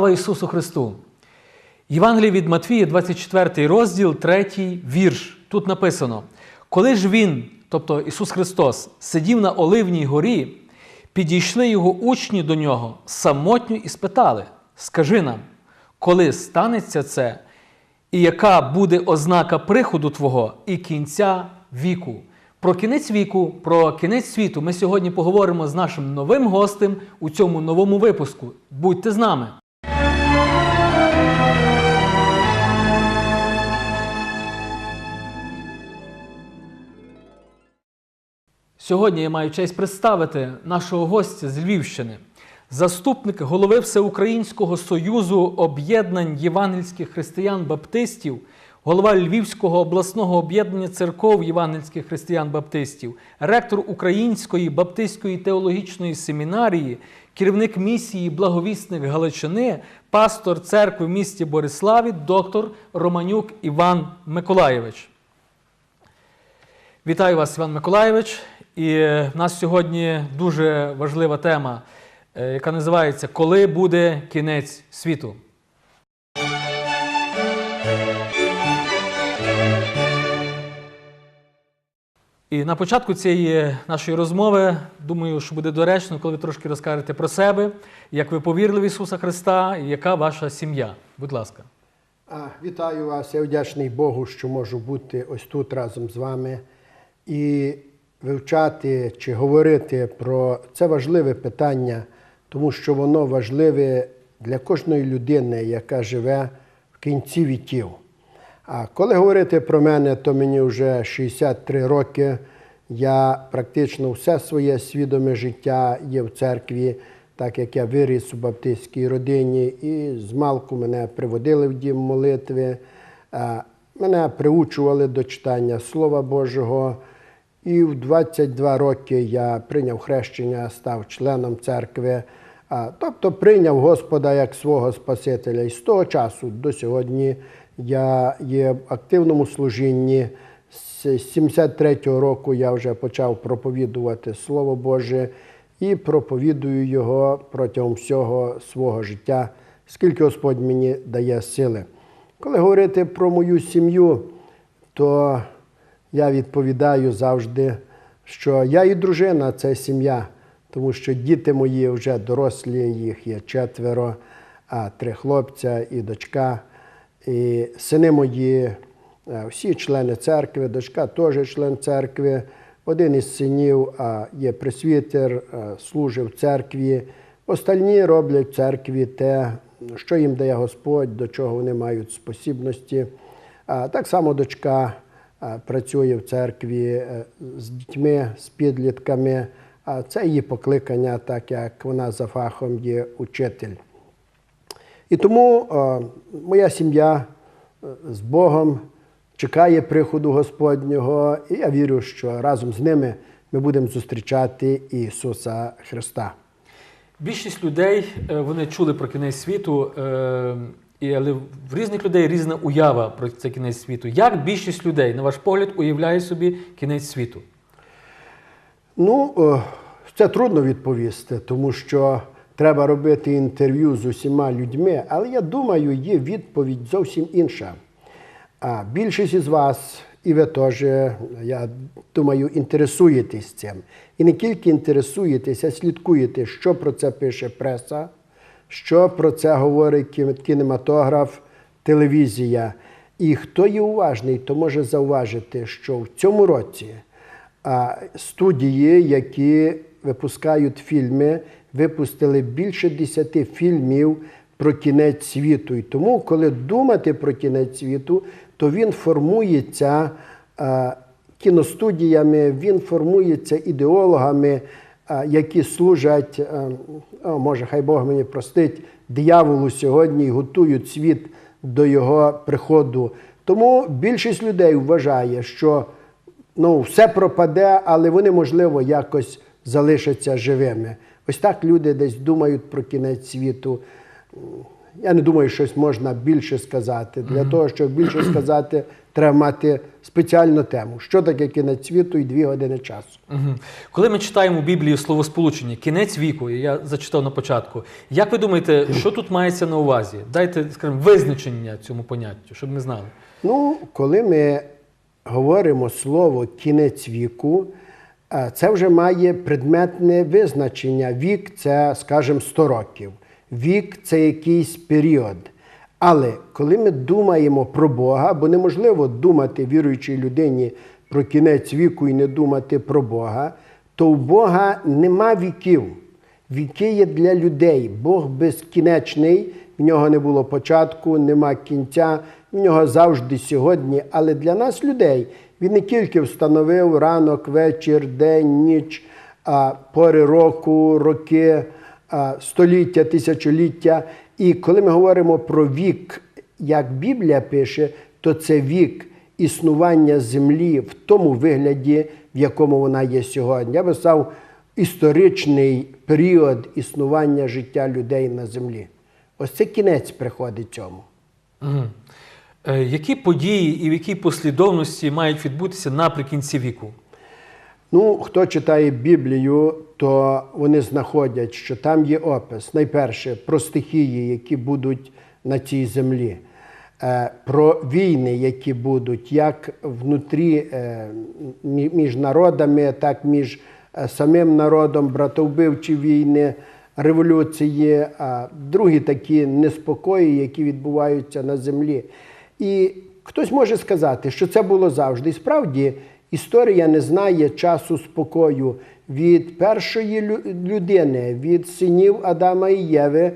Слава Ісусу Христу! Євангеліє від Матвія, 24 розділ, 3 вірш. Тут написано: Коли ж він, тобто Ісус Христос, сидів на Оливній горі, підійшли його учні до нього самотньо і спитали: Скажи нам, коли станеться це, і яка буде ознака приходу Твого і кінця віку? Про кінець віку, про кінець світу ми сьогодні поговоримо з нашим новим гостем у цьому новому випуску. Будьте з нами! Сьогодні я маю честь представити нашого гостя з Львівщини, заступник голови Всеукраїнського союзу об'єднань євангельських християн-баптистів, голова Львівського обласного об'єднання церков євангельських християн-баптистів, ректор Української баптистської теологічної семінарії, керівник місії Благовісник Галичини, пастор церкви в місті Бориславі, доктор Романюк Іван Миколаєвич. Вітаю вас, Іван Миколаєвич. І в нас сьогодні дуже важлива тема, е, яка називається Коли буде кінець світу? І на початку цієї нашої розмови, думаю, що буде доречно, коли ви трошки розкажете про себе, як ви повірили в Ісуса Христа і яка ваша сім'я. Будь ласка. Вітаю вас, я вдячний Богу, що можу бути ось тут разом з вами і вивчати чи говорити про це важливе питання, тому що воно важливе для кожної людини, яка живе в кінці віків. А коли говорити про мене, то мені вже 63 роки. Я практично все своє свідоме життя є в церкві, так як я виріс у баптистській родині, і з малку мене приводили в дім молитви, мене приучували до читання Слова Божого. І в 22 роки я прийняв хрещення, став членом церкви, тобто прийняв Господа як свого Спасителя. І з того часу до сьогодні я є в активному служінні. З 73-го року я вже почав проповідувати Слово Боже і проповідую його протягом всього свого життя, скільки Господь мені дає сили. Коли говорити про мою сім'ю, то я відповідаю завжди, що я і дружина це сім'я, тому що діти мої вже дорослі, їх є четверо, а три хлопця і дочка. І сини мої, всі члени церкви, дочка теж член церкви. Один із синів є пресвітер, е, служить в церкві. Остальні роблять в церкві те, що їм дає Господь, до чого вони мають спосібності. Так само дочка працює в церкві е, з дітьми, з підлітками. Це її покликання, так як вона за фахом є учитель. І тому е, моя сім'я е, з Богом чекає приходу Господнього, і я вірю, що разом з ними ми будемо зустрічати Ісуса Христа. Більшість людей е, вони чули про кінець світу, е, і, але в різних людей різна уява про цей кінець світу. Як більшість людей, на ваш погляд, уявляє собі кінець світу? Ну, е, це трудно відповісти, тому що треба робити інтерв'ю з усіма людьми, але я думаю, є відповідь зовсім інша. А більшість із вас, і ви теж, я думаю, інтересуєтесь цим. І не тільки інтересуєтесь, а слідкуєте, що про це пише преса, що про це говорить кінематограф, телевізія. І хто є уважний, то може зауважити, що в цьому році студії, які випускають фільми, випустили більше 10 фільмів про кінець світу. І тому, коли думати про кінець світу, то він формується кіностудіями, він формується ідеологами, які служать, о, може, хай Бог мені простить, дияволу сьогодні і готують світ до його приходу. Тому більшість людей вважає, що ну, все пропаде, але вони, можливо, якось залишаться живими. Ось так люди десь думають про кінець світу. я не думаю, щось можна більше сказати. Для того, щоб більше сказати, треба мати спеціальну тему. Що таке кінець світу і дві години часу. Мгм. Коли ми читаємо в Біблії словосполучення кінець віку, я зачитав на початку, як ви думаєте, що тут мається на увазі? Дайте, скажімо, визначення цьому поняттю, щоб ми знали. Ну, коли ми говоримо слово кінець віку, е, це вже має предметне визначення. Вік це, скажімо, 100 років. Вік це якийсь період. Але коли ми думаємо про Бога, бо неможливо думати віруючій людині про кінець віку і не думати про Бога, то у Бога нема віків. Віки є для людей. Бог безкінечний, в нього не було початку, нема кінця, в нього завжди сьогодні. Але для нас, людей, він не тільки встановив ранок, вечір, день, ніч, пори року, роки, століття, тисячоліття. І коли ми говоримо про вік, як Біблія пише, то це вік існування землі в тому вигляді, в якому вона є сьогодні. Я би сказав, історичний період існування життя людей на землі. Ось це кінець приходить цьому. Е, Які події і в якій послідовності мають відбутися наприкінці віку? Ну, хто читає Біблію, то вони знаходять, що там є опис. Найперше про стихії, які будуть на цій землі, Е, про війни, які будуть як внутрі е, між народами, так між е, самим народом, братовбивчі війни, революції, а другі такі неспокої, які відбуваються на землі. І хтось може сказати, що це було завжди. І справді історія не знає часу спокою від першої людини, від синів Адама і Єви.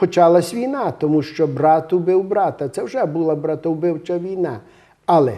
Почалась війна, тому що брат убив брата. Це вже була братовбивча війна. Але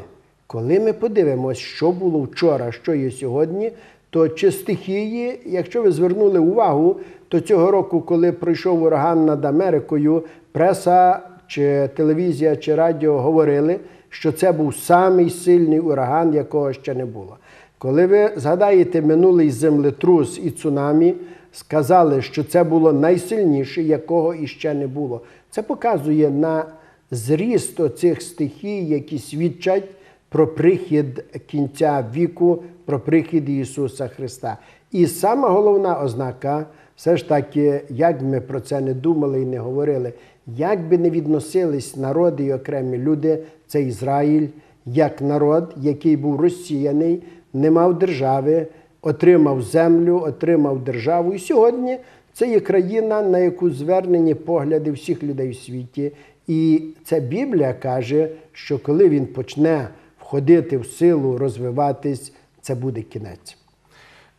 коли ми подивимося, що було вчора, що є сьогодні, то чи стихії, якщо ви звернули увагу, то цього року, коли пройшов ураган над Америкою, преса чи телевізія чи радіо говорили, що це був самий сильний ураган, якого ще не було. Коли ви згадаєте минулий землетрус і цунамі, сказали, що це було найсильніше, якого іще не було. Це показує на зріст оцих стихій, які свідчать про прихід кінця віку, про прихід Ісуса Христа. І сама головна ознака, все ж таки, як ми про це не думали і не говорили, як би не відносились народи і окремі люди, це Ізраїль, як народ, який був розсіяний, не мав держави, отримав землю, отримав державу. І сьогодні це є країна, на яку звернені погляди всіх людей у світі. І ця Біблія каже, що коли він почне входити в силу, розвиватись, це буде кінець.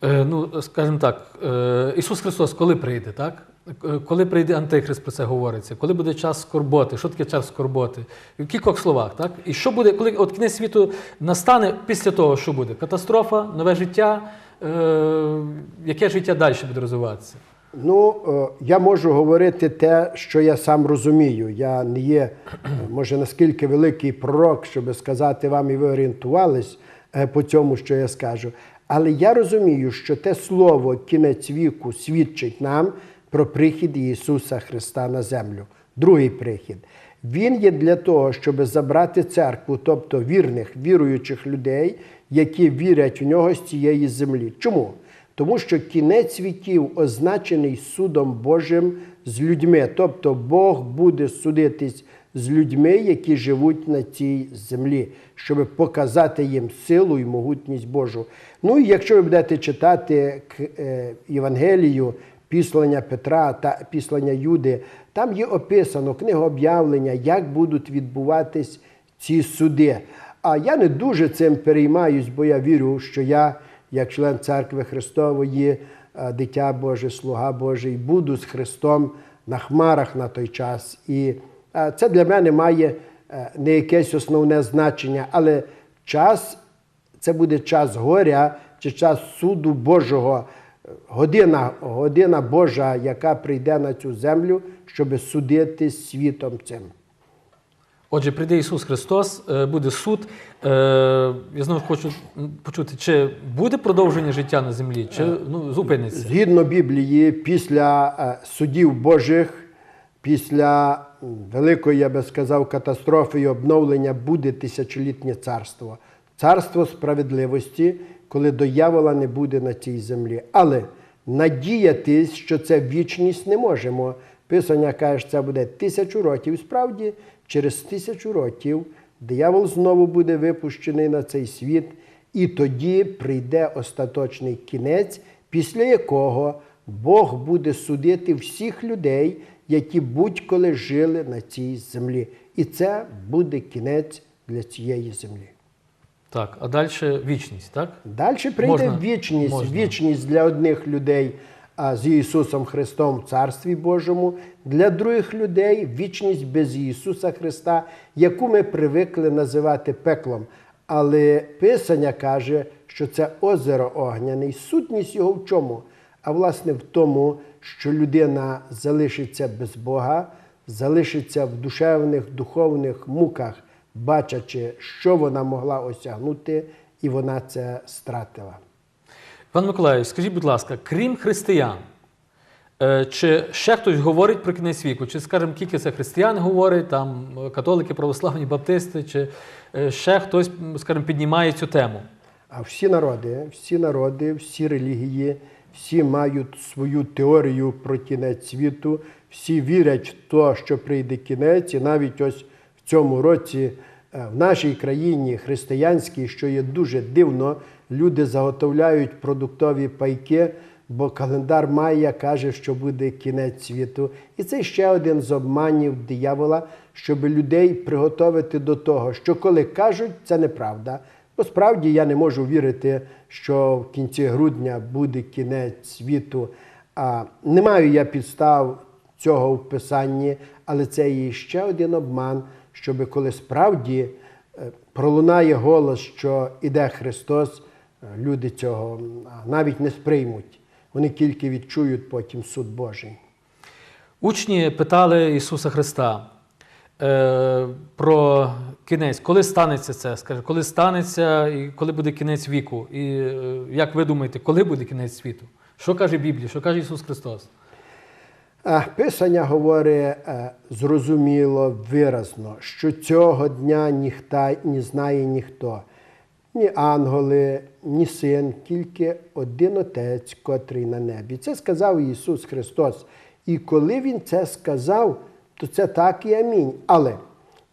Е, ну, скажімо так, е, Ісус Христос коли прийде, так? Е, Коли прийде Антихрист, про це говориться, коли буде час скорботи, що таке час скорботи? В кількох словах, так? І що буде, коли от кінець світу настане після того, що буде? Катастрофа, нове життя, е, яке життя далі буде розвиватися? Ну, е, я можу говорити те, що я сам розумію. Я не є, е, може, наскільки великий пророк, щоб сказати вам, і ви орієнтувались по цьому, що я скажу. Але я розумію, що те слово кінець віку свідчить нам про прихід Ісуса Христа на землю. Другий прихід. Він є для того, щоб забрати церкву, тобто вірних, віруючих людей, які вірять в нього з цієї землі. Чому? Тому що кінець віків означений судом Божим з людьми. Тобто Бог буде судитись з людьми, які живуть на цій землі, щоб показати їм силу і могутність Божу. Ну і якщо ви будете читати е, Євангелію, післання Петра та післання Юди, там є описано книга об'явлення, як будуть відбуватись ці суди. А я не дуже цим переймаюсь, бо я вірю, що я, як член церкви Христової, е, дитя Боже, слуга Божий, буду з Христом на хмарах на той час. І е, це для мене має е, не якесь основне значення, але час це буде час горя чи час суду Божого, година, година Божа, яка прийде на цю землю, щоб судити світом цим. Отже, прийде Ісус Христос, е, буде суд. Е, Я знову хочу почути, чи буде продовження життя на землі, чи ну, зупиниться? Згідно Біблії, після е, судів Божих після великої, я би сказав, катастрофи і обновлення буде тисячолітнє царство. Царство справедливості, коли диявола не буде на цій землі. Але надіятись, що це вічність не можемо. Писання каже, що це буде тисячу років. Справді, через тисячу років диявол знову буде випущений на цей світ, і тоді прийде остаточний кінець, після якого Бог буде судити всіх людей, які будь-коли жили на цій землі. І це буде кінець для цієї землі. Так, а далі вічність, так? Далі прийде Можна? вічність, Можна. вічність для одних людей а, з Ісусом Христом в Царстві Божому, для других людей вічність без Ісуса Христа, яку ми привикли називати пеклом. Але Писання каже, що це озеро огняне. І Сутність його в чому? А власне в тому, що людина залишиться без Бога, залишиться в душевних, духовних муках, бачачи, що вона могла осягнути, і вона це стратила. Пан Миколаївич, скажіть, будь ласка, крім християн, е, чи ще хтось говорить про кінець віку? Чи, скажімо, тільки це християни говорять, там католики, православні, баптисти, чи е, ще хтось, скажімо, піднімає цю тему? А всі народи, всі народи, всі релігії, всі мають свою теорію про кінець світу, всі вірять в те, що прийде кінець, і навіть ось цьому році е, в нашій країні християнській, що є дуже дивно, люди заготовляють продуктові пайки, бо календар Майя каже, що буде кінець світу. І це ще один з обманів диявола, щоб людей приготовити до того, що коли кажуть, це неправда. Бо справді я не можу вірити, що в кінці грудня буде кінець світу. А не маю я підстав цього в писанні, але це є ще один обман, щоб коли справді е, пролунає голос, що іде Христос, е, люди цього навіть не сприймуть. Вони тільки відчують потім суд Божий. Учні питали Ісуса Христа е, про кінець. Коли станеться це? Скаже, коли станеться і коли буде кінець віку? І е, як ви думаєте, коли буде кінець світу? Що каже Біблія? Що каже Ісус Христос? Писання говорить е, зрозуміло, виразно, що цього дня ніхто не знає ніхто. Ні ангели, ні син, тільки один Отець, котрий на небі. Це сказав Ісус Христос. І коли Він це сказав, то це так і амінь. Але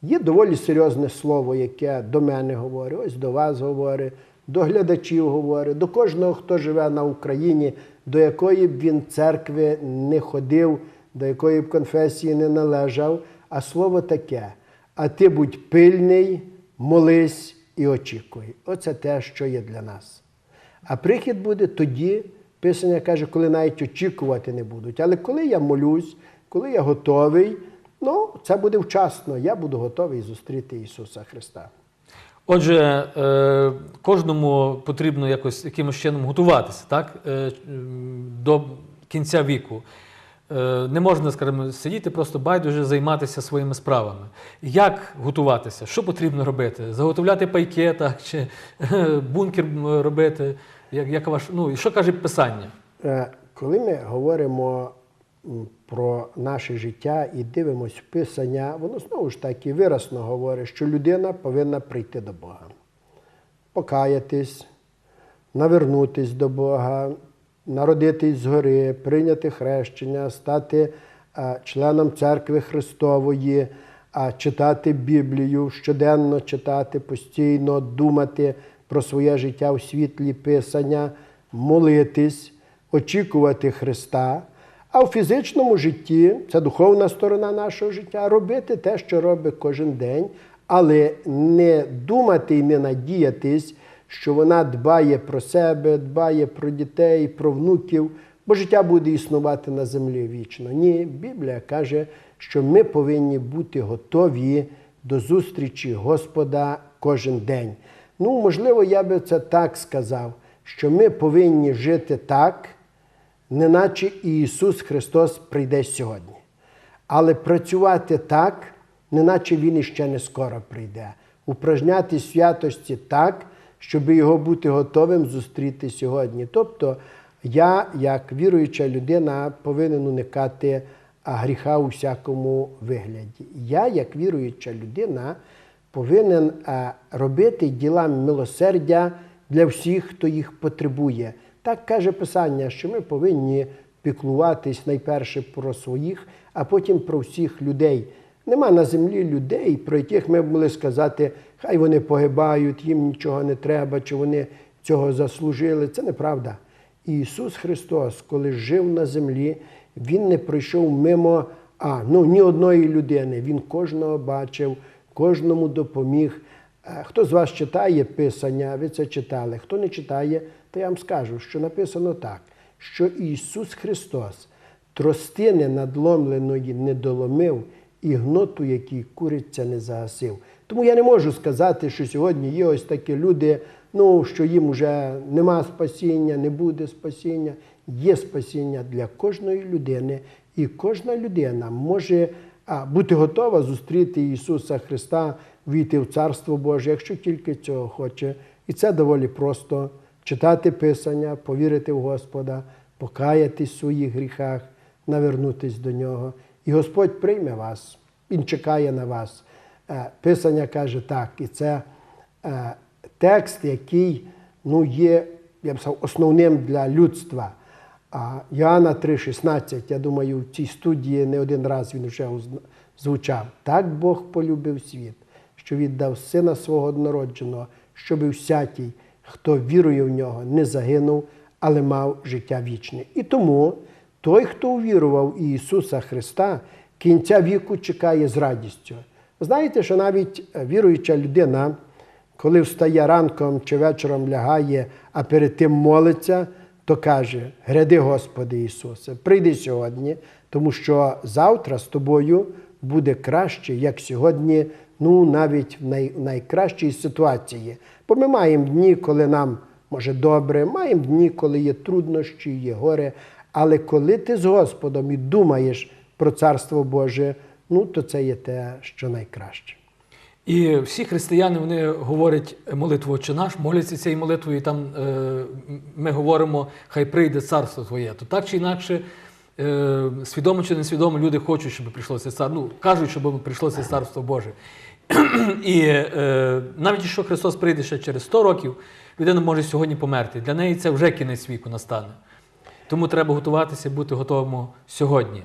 є доволі серйозне слово, яке до мене говорить, ось до вас говорить, до глядачів говорить, до кожного, хто живе на Україні, до якої б він церкви не ходив, до якої б конфесії не належав. А слово таке: а ти будь пильний, молись і очікуй. Оце те, що є для нас. А прихід буде тоді, Писання каже, коли навіть очікувати не будуть. Але коли я молюсь, коли я готовий, ну, це буде вчасно. Я буду готовий зустріти Ісуса Христа. Отже, е, кожному потрібно якось якимось чином готуватися так? е, до кінця віку. Е, не можна, скажімо, сидіти, просто байдуже займатися своїми справами. Як готуватися? Що потрібно робити? Заготовляти пайки, так, чи бункер робити? Як, як ваш, ну, і що каже Писання? Коли ми говоримо про наше життя і дивимося в Писання, воно знову ж таки виразно говорить, що людина повинна прийти до Бога, покаятись, навернутись до Бога, народитись згори, прийняти хрещення, стати е, членом церкви Христової, читати Біблію, щоденно читати, постійно думати про своє життя в світлі Писання, молитись, очікувати Христа. А в фізичному житті це духовна сторона нашого життя, робити те, що робить кожен день, але не думати і не надіятись, що вона дбає про себе, дбає про дітей, про внуків, бо життя буде існувати на землі вічно. Ні, Біблія каже, що ми повинні бути готові до зустрічі Господа кожен день. Ну, можливо, я би це так сказав, що ми повинні жити так, неначе Ісус Христос прийде сьогодні. Але працювати так, неначе Він іще не скоро прийде. Упражняти святості так, щоб його бути готовим зустріти сьогодні. Тобто я, як віруюча людина, повинен уникати гріха у всякому вигляді. Я, як віруюча людина, повинен робити діла милосердя для всіх, хто їх потребує. Так каже Писання, що ми повинні піклуватись найперше про своїх, а потім про всіх людей. Нема на землі людей, про яких ми могли сказати, хай вони погибають, їм нічого не треба, чи вони цього заслужили. Це неправда. Ісус Христос, коли жив на землі, Він не пройшов мимо а, ну, ні одної людини. Він кожного бачив, кожному допоміг. Е, Хто з вас читає Писання, ви це читали. Хто не читає, то я вам скажу, що написано так, що Ісус Христос тростини надломленої не доломив і гноту, який куриця не загасив. Тому я не можу сказати, що сьогодні є ось такі люди, ну, що їм вже нема спасіння, не буде спасіння. Є спасіння для кожної людини, і кожна людина може бути готова зустріти Ісуса Христа, війти в Царство Боже, якщо тільки цього хоче. І це доволі просто читати Писання, повірити в Господа, покаятись в своїх гріхах, навернутись до Нього. І Господь прийме вас, Він чекає на вас. Е, Писання каже так, і це е, текст, який ну, є, я б сказав, основним для людства. А Йоанна 3,16, я думаю, в цій студії не один раз він вже звучав. Так Бог полюбив світ, що віддав сина свого однородженого, щоби всякий, хто вірує в нього, не загинув, але мав життя вічне. І тому той, хто увірував в Ісуса Христа, кінця віку чекає з радістю. Знаєте, що навіть е, віруюча людина, коли встає ранком чи вечором лягає, а перед тим молиться, то каже: Гряди, Господи Ісусе, прийди сьогодні, тому що завтра з тобою буде краще, як сьогодні, ну навіть в най, найкращій ситуації. Бо ми маємо дні, коли нам може добре, маємо дні, коли є труднощі, є горе. Але коли ти з Господом і думаєш про Царство Боже, ну то це є те, що найкраще. І всі християни вони говорять молитву «Отче наш, моляться цією молитвою, і там е, ми говоримо, хай прийде царство Твоє. То так чи інакше, свідомо чи несвідомо, люди хочуть, щоб прийшло це царство. Ну, кажуть, щоб прийшло це царство Боже. І е, навіть якщо Христос прийде ще через 100 років, людина може сьогодні померти. Для неї це вже кінець віку настане. Тому треба готуватися, бути готовим сьогодні.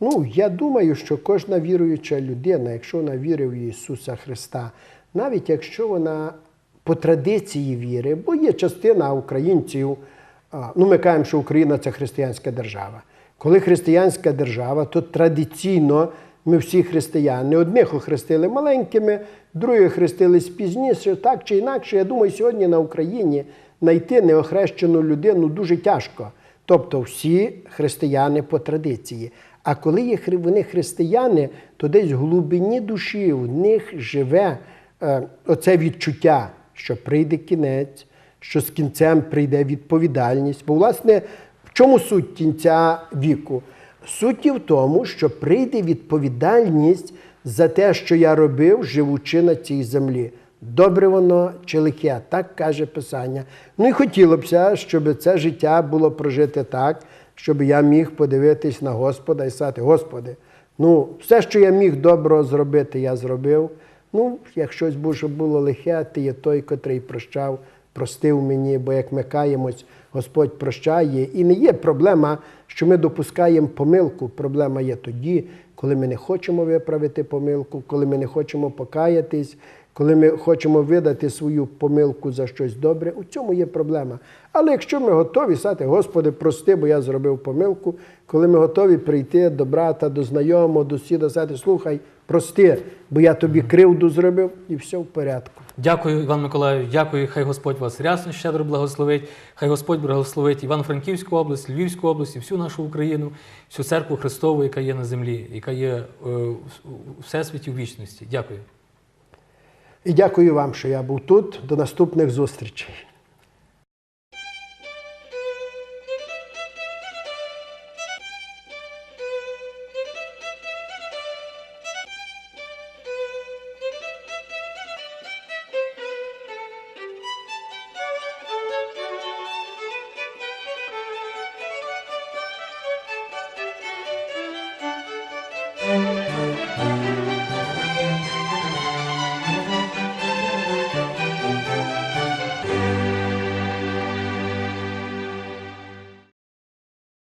Ну, я думаю, що кожна віруюча людина, якщо вона вірить в Ісуса Христа, навіть якщо вона по традиції віри, бо є частина українців, ну ми кажемо, що Україна це християнська держава. Коли християнська держава, то традиційно ми всі християни, одних охрестили маленькими, других хрестились пізніше, так чи інакше. Я думаю, сьогодні на Україні знайти неохрещену людину дуже тяжко. Тобто всі християни по традиції. А коли є вони християни, то десь в глибині душі в них живе е, оце відчуття, що прийде кінець, що з кінцем прийде відповідальність. Бо, власне, чому суть кінця віку? Суть і в тому, що прийде відповідальність за те, що я робив, живучи на цій землі. Добре воно чи лихе, так каже Писання. Ну і хотілося б, щоб це життя було прожите так, щоб я міг подивитись на Господа і сказати, Господи, ну, все, що я міг доброго зробити, я зробив. Ну, як щось було лихе, ти є той, котрий прощав, простив мені, бо як ми каємось, Господь прощає. І не є проблема, що ми допускаємо помилку. Проблема є тоді, коли ми не хочемо виправити помилку, коли ми не хочемо покаятись, коли ми хочемо видати свою помилку за щось добре, у цьому є проблема. Але якщо ми готові сказати, Господи, прости, бо я зробив помилку, коли ми готові прийти до брата, до знайомого, до сіда, сказати, слухай, прости, бо я тобі кривду зробив, і все в порядку. Дякую, Іван Миколаївич, дякую. Хай Господь вас рясно щедро благословить. Хай Господь благословить Івано-Франківську область, Львівську область і всю нашу Україну, всю церкву Христову, яка є на землі, яка є е, у всесвіті в вічності. Дякую. І дякую вам, що я був тут. До наступних зустрічей.